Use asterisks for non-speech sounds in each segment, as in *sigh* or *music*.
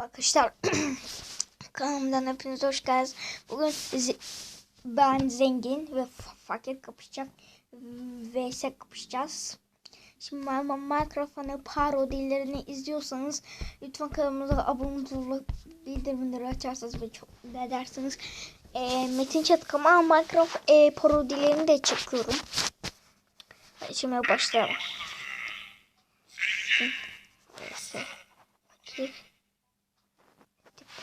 Arkadaşlar *clears throat* kanalımdan hepiniz hoş geldiniz. Bugün ben zengin ve fa- fakir kapışacak. VS kapışacağız. Şimdi Minecraft'ın parodilerini izliyorsanız lütfen kanalımıza abone olup bildirimleri açarsanız ve çok ne dersiniz. Ee, Metin Çatık ama Minecraft e, parodilerini de çekiyorum. Şimdi başlayalım. VS. Fakir.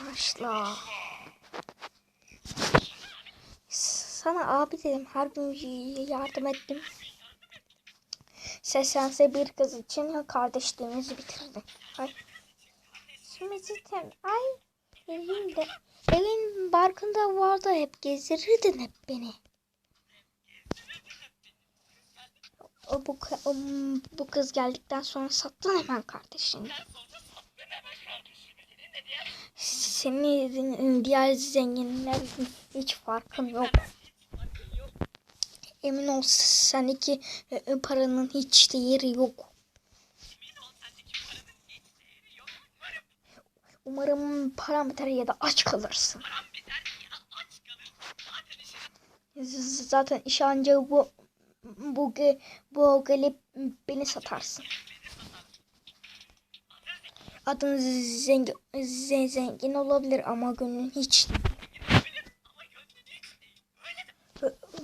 Başla. Sana abi dedim her gün yardım ettim. Seslense bir kız için kardeşliğimizi bitirdi. Ay. Şimdi zaten ay evimde evin barkında vardı hep gezdirirdin hep beni. O bu, o, bu kız geldikten sonra sattın hemen kardeşini. Senin diğer zenginlerin hiç farkın yok. Emin ol sen iki e, paranın hiç değeri yok. Umarım param biter ya da aç kalırsın. Zaten iş ancak bu bu bu gelip beni satarsın. Adın zengin, ze- zengin olabilir ama gönlün hiç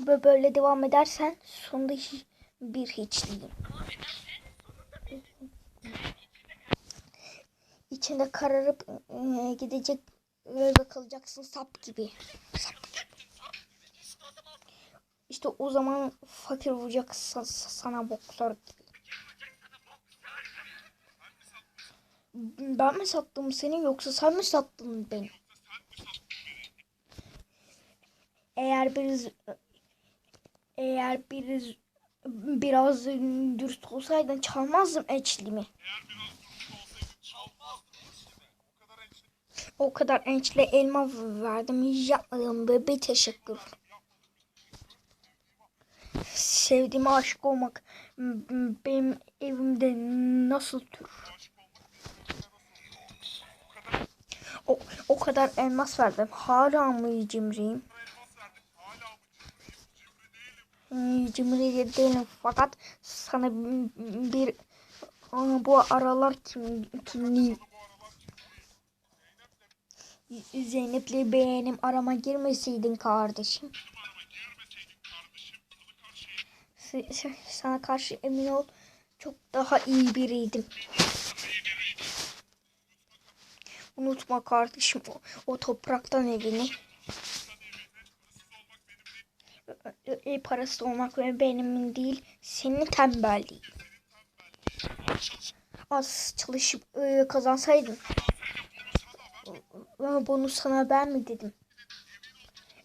Böyle devam edersen sonunda hiç- bir hiç değilim. İçinde kararıp e, gidecek ve kalacaksın sap gibi. Sap. İşte o zaman fakir vuracak sa- sa- sana boksör gibi. Ben mi sattım seni yoksa sen mi sattın beni? Eğer bir eğer bir biraz dürüst olsaydın çalmazdım eçlimi. O kadar ençle elma verdim. Yapmadım bebe teşekkür. Sevdiğime aşık olmak benim evimde nasıl tür? O, o kadar elmas verdim. Hala mı cimriyim? Hmm, Cimri değilim fakat sana bir Aa, bu aralar kim kimliği Zeynep'le beğenim arama girmeseydin kardeşim. Sana karşı emin ol çok daha iyi biriydim. Unutma kardeşim o, o topraktan evini. E, parası olmak ve benim değil senin tembelliğin. Az çalışıp e, kazansaydın. Ama bunu sana ben mi dedim?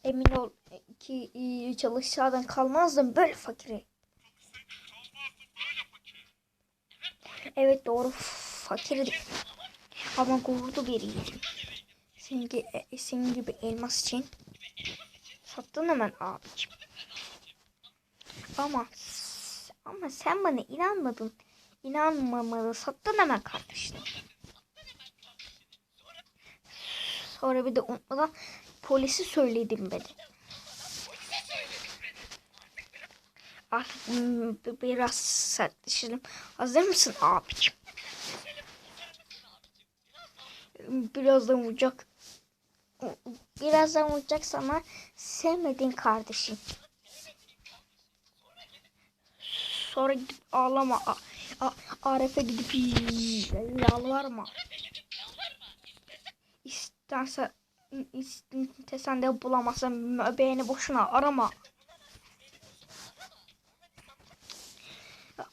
Emin ol ki iyi çalışsaydın kalmazdın böyle fakiri. Evet doğru fakirdi. Ama gururlu biriydim. Senin gibi, senin gibi elmas için sattın hemen abicim. Ama ama sen bana inanmadın. İnanmamalı sattın hemen kardeşim. Sonra bir de unutmadan polisi söyledim ben. Artık hmm, biraz sertleşelim. Hazır mısın abicim? Birazdan vuracak. Birazdan vuracak sana sevmediğin kardeşin. Sonra gidip ağlama. A- A- Arif'e gidip yalvarma. İstersen istesen de bulamazsan beğeni boşuna arama.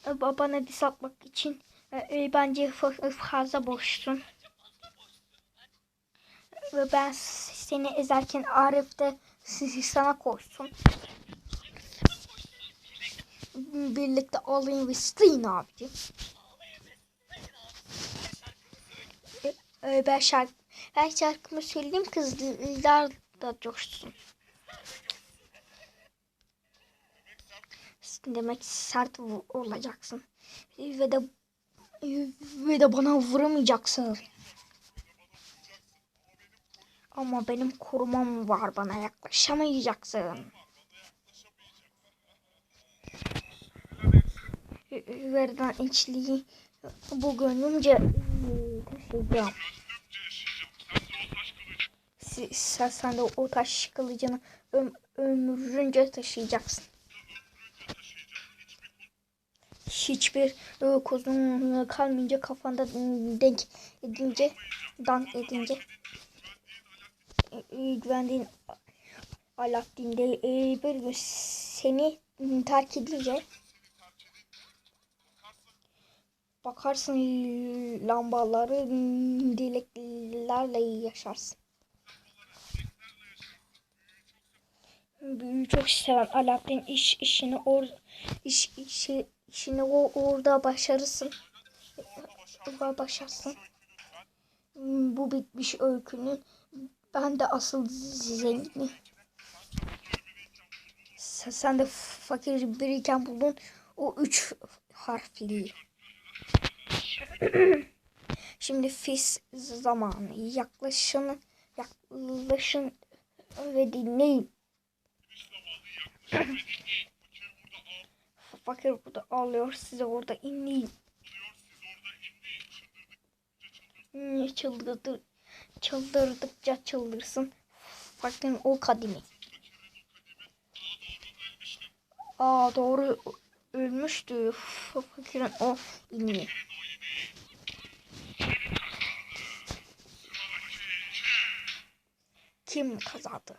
Babana dis atmak için e, bence fa- fazla boşsun. Ve ben seni ezerken Arif de sizi sana koşsun. Birlikte alayım ve isteyin abicim. E, e, Ben şarkı ben şarkımı söyleyeyim kızlar da coşsun. Demek sert olacaksın. Ve de ve de bana vuramayacaksın. Ama benim korumam var bana yaklaşamayacaksın. Verden içliği bu gönlümce taşıyacağım. Sen, sen de o taş kılıcını öm- ömrünce taşıyacaksın. Hiçbir e, kozun kalmayınca kafanda denk edince, dank edince güvendiğin Alaaddin de e, gün seni terk edince bakarsın lambaları dileklerle yaşarsın. Çok seven Alaaddin iş işini or iş işi işini o orada başarırsın. Orada başarsın. Bu bitmiş öykünün ben de asıl zengini. Sen, sen de fakir biriyken buldun o üç harfli. *clears throat* Şimdi fis zamanı. Yaklaşın, yaklaşın ve dinleyin. *clears throat* Fakir burada ağlıyor. Size orada inleyin. Ne çıldırdı, çıldırdıkça çıldırsın. Fakirin o kadimi. Aa doğru ölmüştü. Fakirin o inni. Kim kazandı?